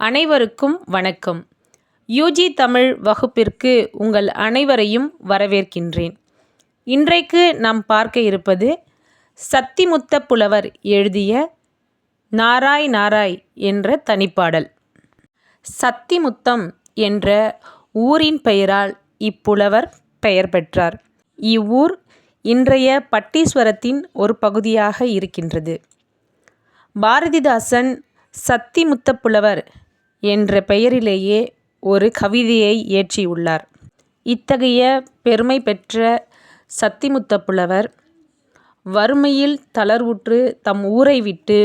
அனைவருக்கும் வணக்கம். யூஜி தமிழ் வகுப்பிற்கு உங்கள் அனைவரையும் வரவேற்கின்றேன். இன்றைக்கு நாம் பார்க்க இருப்பது சத்திமுத்த புலவர் எழுதிய நாராய் நாராய் என்ற தனிப்பாடல். சத்திமுத்தம் என்ற ஊரின் பெயரால் இப்புலவர் பெயர் பெற்றார். இவ்வூர் இன்றைய பட்டீஸ்வரத்தின் ஒரு பகுதியாக இருக்கின்றது. பாரதிதாசன் சத்திமுத்த புலவர் என்ற பெயரிலேயே ஒரு கவிதையை இயற்றியுள்ளார். இத்தகைய பெருமை பெற்ற சத்திமுத்த புலவர் வறுமையில் தளர்வுற்று தம் ஊரை விட்டு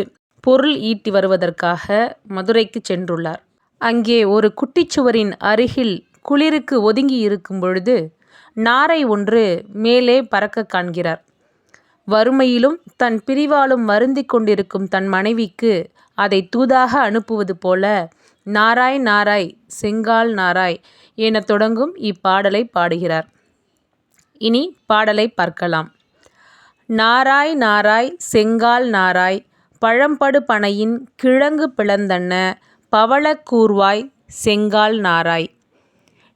பொருள் ஈட்டி வருவதற்காக மதுரைக்கு சென்றுள்ளார். அங்கே ஒரு குட்டிச்சுவரின் அருகில் குளிருக்கு ஒதுங்கி இருக்கும் பொழுது நாரை ஒன்று மேலே பறக்க காண்கிறார். வறுமையிலும் தன் பிரிவாலும் வருந்திக் கொண்டிருக்கும் தன் மனைவிக்கு அதை தூதாக அனுப்புவது போல நாராய் நாராய் செங்கால் நாராய் எனத் தொடங்கும் இப்பாடலை பாடுகிறார். இனி பாடலை பார்க்கலாம். நாராய் நாராய் செங்கால் நாராய் பழம்படு பனையின் கிழங்கு பிளந்தன்ன பவளக்கூர்வாய் செங்கால் நாராய்.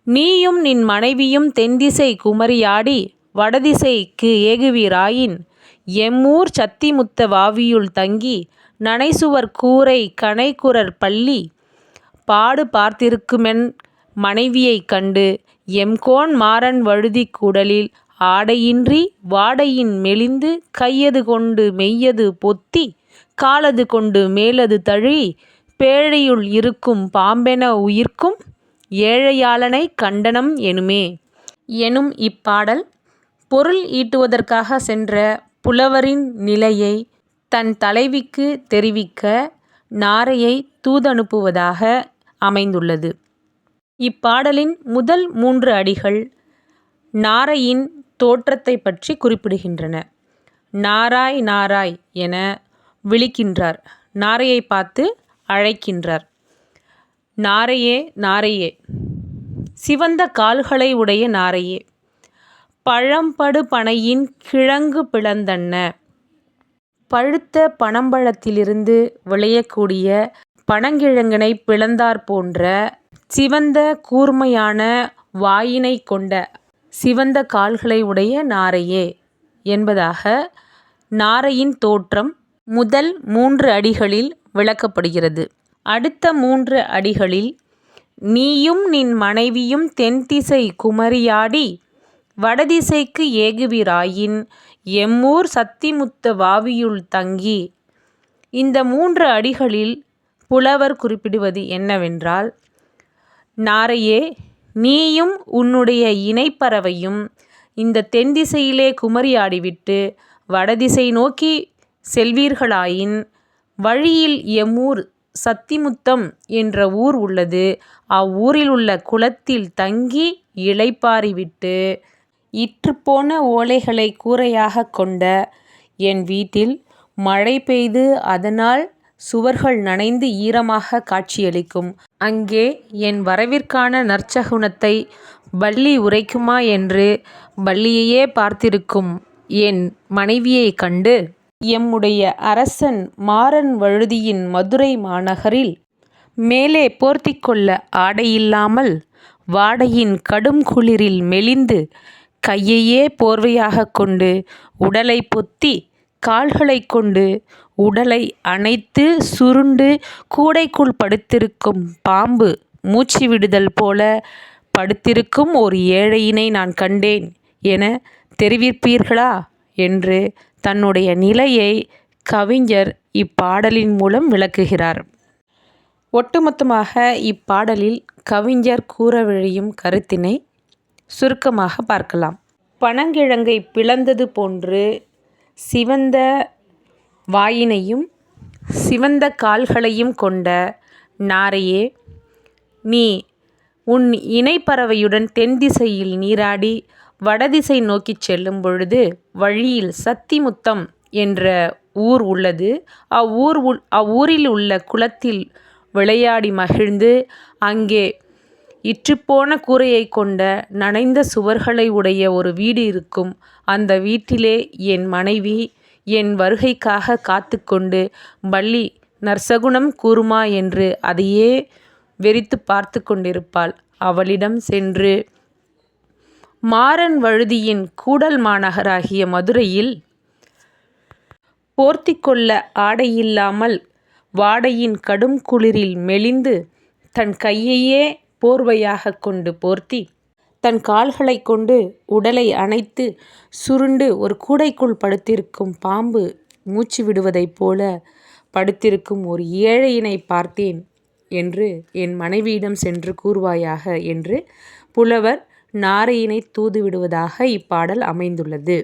நீயும் நின் மனைவியும் தென்திசை குமரியாடி வடதிசைக்கு ஏகுவீராயின் எம்மூர் சத்திமுத்த வாவியுள் தங்கி நனைசுவர் கூரை கனைக்குரற் பள்ளி பாடு பார்த்திருக்குமென் மனைவியைக் கண்டு எம்கோன் மாறன் வழுதிக் கூடலில் ஆடையின்றி வாடையின் மெலிந்து கையது கொண்டு மெய்யது பொத்தி காலது கொண்டு மேலது தழி பேழையுள் இருக்கும் பாம்பென உயிர்க்கும் ஏழையாளனை கண்டனம் எனுமே. எனும் இப்பாடல் பொருள் ஈட்டுவதற்காக சென்ற புலவரின் நிலையை தன் தலைவிக்கு தெரிவிக்க நாரையை தூதனுப்புவதாக அமைந்துள்ளது. இப்பாடலின் முதல் மூன்று அடிகள் நாரையின் தோற்றத்தைப் பற்றி குறிப்பிடுகின்றன. நாராய் நாராய் என விழிக்கின்றார் நாரையைப் பார்த்து அழைக்கின்றார். நாரையே நாரையே சிவந்த கால்களை உடைய நாரையே பழம்படு பனையின் கிழங்கு பிளந்தன்ன பழுத்த பனம்பழத்திலிருந்து விளையக்கூடிய பனங்கிழங்கினை பிளந்தாற் போன்ற சிவந்த கூர்மையான வாயினைக் கொண்ட சிவந்த கால்களை உடைய நாரையே என்பதாக நாரையின் தோற்றம் முதல் மூன்று அடிகளில் விளக்கப்படுகிறது. அடுத்த மூன்று அடிகளில் நீயும் நின் மனைவியும் தென்திசை குமரியாடி வடதிசைக்கு ஏகுவீராயின் எம்மூர் சத்திமுத்த வாவியுள் தங்கி இந்த மூன்று அடிகளில் புலவர் குறிப்பிடுவது என்னவென்றால் நாரையே நீயும் உன்னுடைய இணைப்பறவையும் இந்த தென்திசையிலே குமரியாடிவிட்டு வடதிசை நோக்கி செல்வீர்களாயின் வழியில் எம்மூர் சத்திமுத்தம் என்ற ஊர் உள்ளது. அவ்வூரில் உள்ள குளத்தில் தங்கி இளைப்பாறிவிட்டு இற்றுப்போன ஓலைகளை கூரையாகக் கொண்ட என் வீட்டில் மழை பெய்து அதனால் சுவர்கள் நனைந்து ஈரமாக காட்சியளிக்கும். அங்கே என் வரவிற்கான நற்சகுனத்தை பள்ளி உரைக்குமா என்று பள்ளியையே பார்த்திருக்கும் என் மனைவியைக் கண்டு எம்முடைய அரசன் மாறன் வழுதியின் மதுரை மாநகரில் மேலே போர்த்திக்கொள்ள ஆடையில்லாமல் வாடையின் கடும் குளிரில் மெலிந்து கையையே போர்வையாகக் கொண்டு உடலை பொத்தி கால்களைக் கொண்டு உடலை அணைத்து சுருண்டு கூடைக்குள் படுத்திருக்கும் பாம்பு மூச்சு விடுதல் போல படுத்திருக்கும் ஒரு ஏழையினை நான் கண்டேன் என தெரிவிப்பீர்களா என்று தன்னுடைய நிலையை கவிஞர் இப்பாடலின் மூலம் விளக்குகிறார். ஒட்டுமொத்தமாக இப்பாடலில் கவிஞர் கூறவிழையும் கருத்தினை சுருக்கமாக பார்க்கலாம். பனங்கிழங்கை பிளந்தது போன்று சிவந்த வாயினையும் சிவந்த கால்களையும் கொண்ட நாரையே நீ உன் இணைப்பறவையுடன் தென்திசையில் நீராடி வடதிசை நோக்கிச் செல்லும் பொழுது வழியில் சத்திமுத்தம் என்ற ஊர் உள்ளது. அவ்வூர் அவ்வூரில் உள்ள குளத்தில் விளையாடி மகிழ்ந்து அங்கே இற்றுப்போன கூரையைக் கொண்ட நனைந்த சுவர்களை உடைய ஒரு வீடு இருக்கும். அந்த வீட்டிலே என் மனைவி என் வருகைக்காக காத்து கொண்டு பள்ளி நற்சகுனம் கூறுமா என்று அதையே வெறித்து பார்த்து கொண்டிருப்பாள் அவளிடம் சென்று மாறன் வழுதியின் கூடல் மாநகராகிய மதுரையில் போர்த்திக் கொள்ள ஆடையில்லாமல் வாடையின் கடும் குளிரில் மெலிந்து தன் கையையே போர்வையாகக் கொண்டு போர்த்தி தன் கால்களைக் கொண்டு உடலை அணைத்து சுருண்டு ஒரு கூடைக்குள் படுத்திருக்கும் பாம்பு மூச்சு விடுவதைப் போல படுத்திருக்கும் ஒரு ஏழையினை பார்த்தேன் என்று என் மனைவியிடம் சென்று கூறுவாயாக என்று புலவர் நாரையினைத் தூதுவிடுவதாக இப்பாடல் அமைந்துள்ளது.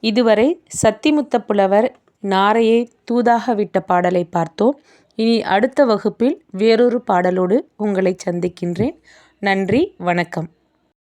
இதுவரை சத்திமுத்தப் புலவர் நாரையை தூதாக விட்ட பாடலை பார்த்தோம். இனி அடுத்த வகுப்பில் வேறொரு பாடலோடு உங்களைச் சந்திக்கின்றேன். நன்றி வணக்கம்.